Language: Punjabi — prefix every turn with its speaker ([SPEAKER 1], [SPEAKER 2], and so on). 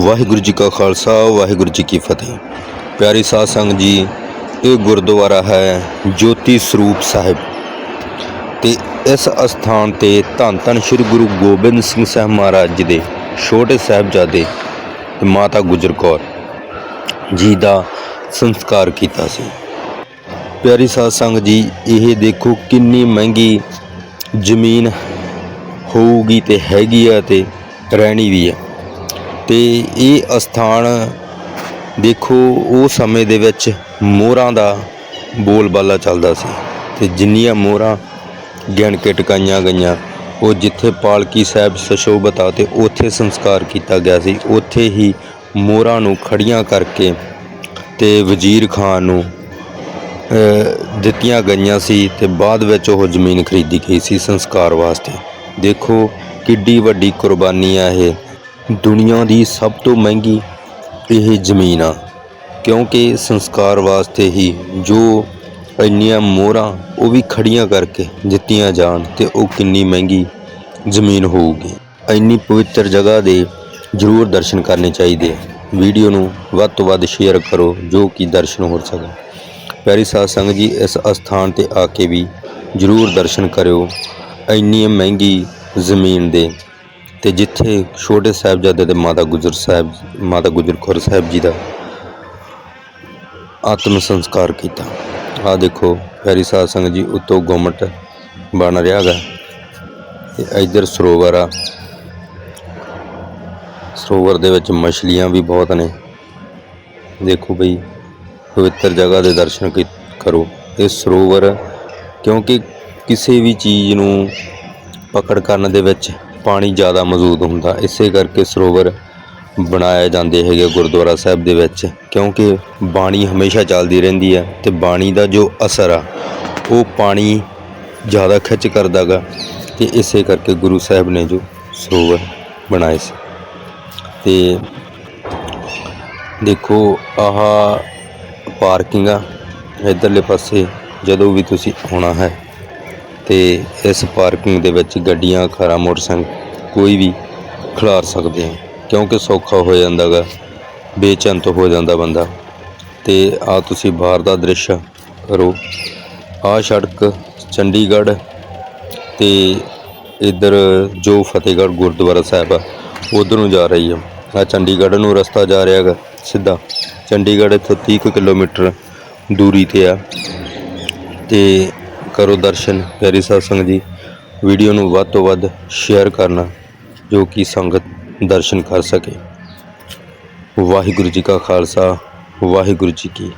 [SPEAKER 1] ਵਾਹਿਗੁਰੂ ਜੀ ਕਾ ਖਾਲਸਾ, ਵਾਹਿਗੁਰੂ ਜੀ ਕੀ ਫਤਿਹ। ਪਿਆਰੀ ਸਾਧ ਸੰਗਤ ਜੀ, ਇਹ ਗੁਰਦੁਆਰਾ ਹੈ ਜੋਤੀ ਸਰੂਪ ਸਾਹਿਬ। ਤੇ ਇਸ ਅਸਥਾਨ ਤੇ ਧੰਨ ਧੰਨ ਸ੍ਰੀ ਗੁਰੂ ਗੋਬਿੰਦ ਸਿੰਘ ਸਾਹਿਬ ਮਹਾਰਾਜ ਜੀ ਦੇ ਛੋਟੇ ਸਾਹਿਬਜ਼ਾਦੇ ਤੇ ਮਾਤਾ ਗੁਜਰ ਕੌਰ ਜੀ ਦਾ ਸੰਸਕਾਰ ਕੀਤਾ ਸੀ। ਪਿਆਰੀ ਸਾਧ ਸੰਗਤ ਜੀ, ਇਹ ਦੇਖੋ ਕਿੰਨੀ ਮਹਿੰਗੀ ਜ਼ਮੀਨ ਹੋਊਗੀ ਤੇ ਹੈਗੀ ਆ ਤੇ ਰਹਿਣੀ ਵੀ ਆ। ਤੇ ਇਹ ਅਸਥਾਨ ਦੇਖੋ, ਉਹ ਸਮੇਂ ਦੇ ਵਿੱਚ ਮੋਹਰਾਂ ਦਾ ਬੋਲਬਾਲਾ ਚੱਲਦਾ ਸੀ ਤੇ ਜਿੰਨੀਆਂ ਮੋਹਰਾਂ ਗਿਣ ਕੇ ਟਿਕਾਈਆਂ ਗਈਆਂ, ਉਹ ਜਿੱਥੇ ਪਾਲਕੀ ਸਾਹਿਬ ਸਸ਼ੋਭਤ ਆ ਤੇ ਉੱਥੇ ਸੰਸਕਾਰ ਕੀਤਾ ਗਿਆ ਸੀ, ਉੱਥੇ ਹੀ ਮੋਹਰਾਂ ਨੂੰ ਖੜੀਆਂ ਕਰਕੇ ਤੇ ਵਜ਼ੀਰ ਖਾਨ ਨੂੰ ਦਿੱਤੀਆਂ ਗਈਆਂ ਸੀ ਤੇ ਬਾਅਦ ਵਿੱਚ ਉਹ ਜ਼ਮੀਨ ਖਰੀਦੀ ਗਈ ਸੀ ਸੰਸਕਾਰ ਵਾਸਤੇ। ਦੇਖੋ ਕਿੱਡੀ ਵੱਡੀ ਕੁਰਬਾਨੀ ਆ ਇਹ। ਦੁਨੀਆ ਦੀ ਸਭ ਤੋਂ ਮਹਿੰਗੀ ਇਹ ਜ਼ਮੀਨ ਆ। ਕਿਉਂਕਿ ਸੰਸਕਾਰ ਵਾਸਤੇ ਹੀ ਜੋ ਇੰਨੀਆਂ ਮੋਹਰਾਂ ਉਹ ਵੀ ਖੜੀਆਂ ਕਰਕੇ ਦਿੱਤੀਆਂ ਜਾਣ ਤੇ ਉਹ ਕਿੰਨੀ ਮਹਿੰਗੀ ਜ਼ਮੀਨ ਹੋਊਗੀ। ਇੰਨੀ ਪਵਿੱਤਰ ਜਗ੍ਹਾ ਦੇ ਜ਼ਰੂਰ ਦਰਸ਼ਨ ਕਰਨੇ ਚਾਹੀਦੇ ਆ। ਵੀਡੀਓ ਨੂੰ ਵੱਧ ਤੋਂ ਵੱਧ ਸ਼ੇਅਰ ਕਰੋ ਜੋ ਕਿ ਦਰਸ਼ਨ ਹੋ ਸਕਣ ਪਿਆਰੀ ਸਾਧ ਸੰਗਤ ਜੀ, ਇਸ ਅਸਥਾਨ ਤੇ ਆ ਕੇ ਵੀ ਜ਼ਰੂਰ ਦਰਸ਼ਨ ਕਰਿਓ। ਇੰਨੀ ਮਹਿੰਗੀ ਜ਼ਮੀਨ ਦੇ ਤੇ ਜਿੱਥੇ ਛੋਟੇ ਸਾਹਿਬਜ਼ਾਦੇ ਦੇ ਮਾਤਾ ਗੁਜਰ ਸਾਹਿਬ, ਮਾਤਾ ਗੁਜਰ ਖੁਰ ਸਾਹਿਬ ਜੀ ਦਾ ਆਤਮ ਸੰਸਕਾਰ ਕੀਤਾ। ਆ ਦੇਖੋ, ਪਿਆਰੀ ਸਾਧ ਸੰਗਤ ਜੀ, ਉੱਤੋਂ ਗੁੰਮਟ ਬਣ ਰਿਹਾ ਗਾ ਤੇ ਇੱਧਰ ਸਰੋਵਰ ਆ। ਸਰੋਵਰ ਦੇ ਵਿੱਚ ਮਛਲੀਆਂ ਵੀ ਬਹੁਤ ਨੇ। ਦੇਖੋ ਬਈ, ਪਵਿੱਤਰ ਜਗ੍ਹਾ ਦੇ ਦਰਸ਼ਨ ਕਰੋ। ਇਹ ਸਰੋਵਰ ਕਿਉਂਕਿ ਕਿਸੇ ਵੀ ਚੀਜ਼ ਨੂੰ ਪਕੜ ਕਰਨ ਦੇ ਵਿੱਚ ਪਾਣੀ ਜ਼ਿਆਦਾ ਮੌਜੂਦ ਹੁੰਦਾ। ਇਸੇ ਕਰਕੇ ਸਰੋਵਰ ਬਣਾਏ ਜਾਂਦੇ ਹੈਗੇ ਗੁਰਦੁਆਰਾ ਸਾਹਿਬ ਦੇ ਵਿੱਚ, ਕਿਉਂਕਿ ਬਾਣੀ ਹਮੇਸ਼ਾ ਚੱਲਦੀ ਰਹਿੰਦੀ ਹੈ ਤੇ ਬਾਣੀ ਦਾ ਜੋ ਅਸਰ ਆ, ਉਹ ਪਾਣੀ ਜ਼ਿਆਦਾ ਖਿੱਚ ਕਰਦਾਗਾ ਤੇ ਇਸੇ ਕਰਕੇ ਗੁਰੂ ਸਾਹਿਬ ਨੇ ਜੋ ਸਰੋਵਰ ਬਣਾਏ ਸੀ। ਤੇ ਦੇਖੋ, ਆਹ ਪਾਰਕਿੰਗ ਆ ਇਧਰਲੇ ਪਾਸੇ ਜਦੋਂ ਵੀ ਤੁਸੀਂ ਆਉਣਾ ਹੈ ਤੇ ਇਸ ਪਾਰਕਿੰਗ ਦੇ ਵਿੱਚ ਗੱਡੀਆਂ, ਕਾਰਾਂ, ਮੋਟਰਸਾਈਕਲ ਕੋਈ ਵੀ ਖਿਲਾਰ ਸਕਦੇ ਆ। ਕਿਉਂਕਿ ਸੌਖਾ ਹੋ ਜਾਂਦਾਗਾ, ਬੇਚੈਨ ਤੋਂ ਹੋ ਜਾਂਦਾ ਬੰਦਾ। ਤੇ ਆ ਤੁਸੀਂ ਬਾਹਰ ਦਾ ਦ੍ਰਿਸ਼ ਕਰੋ। ਆ ਸੜਕ ਚੰਡੀਗੜ੍ਹ ਤੇ ਇਧਰ ਜੋ ਫਤਿਹਗੜ੍ਹ ਗੁਰਦੁਆਰਾ ਸਾਹਿਬ ਆ, ਉਧਰ ਨੂੰ ਜਾ ਰਹੀ ਆ। ਆ ਚੰਡੀਗੜ੍ਹ ਨੂੰ ਰਸਤਾ ਜਾ ਰਿਹਾ ਹੈਗਾ ਸਿੱਧਾ। ਚੰਡੀਗੜ੍ਹ ਇੱਥੋਂ 30 ਕੁ ਕਿਲੋਮੀਟਰ ਦੂਰੀ ਤੇ ਆ। ਤੇ ਕਰੋ ਦਰਸ਼ਨ, ਪਿਆਰੀ ਸਾਧ ਸੰਗਤ ਜੀ। ਵੀਡੀਓ ਨੂੰ ਵੱਧ ਤੋਂ ਵੱਧ ਸ਼ੇਅਰ ਕਰਨਾ, ਜੋ ਕਿ ਸੰਗਤ ਦਰਸ਼ਨ ਕਰ ਸਕੇ। ਵਾਹਿਗੁਰੂ ਜੀ ਕਾ ਖਾਲਸਾ, ਵਾਹਿਗੁਰੂ ਜੀ ਕੀ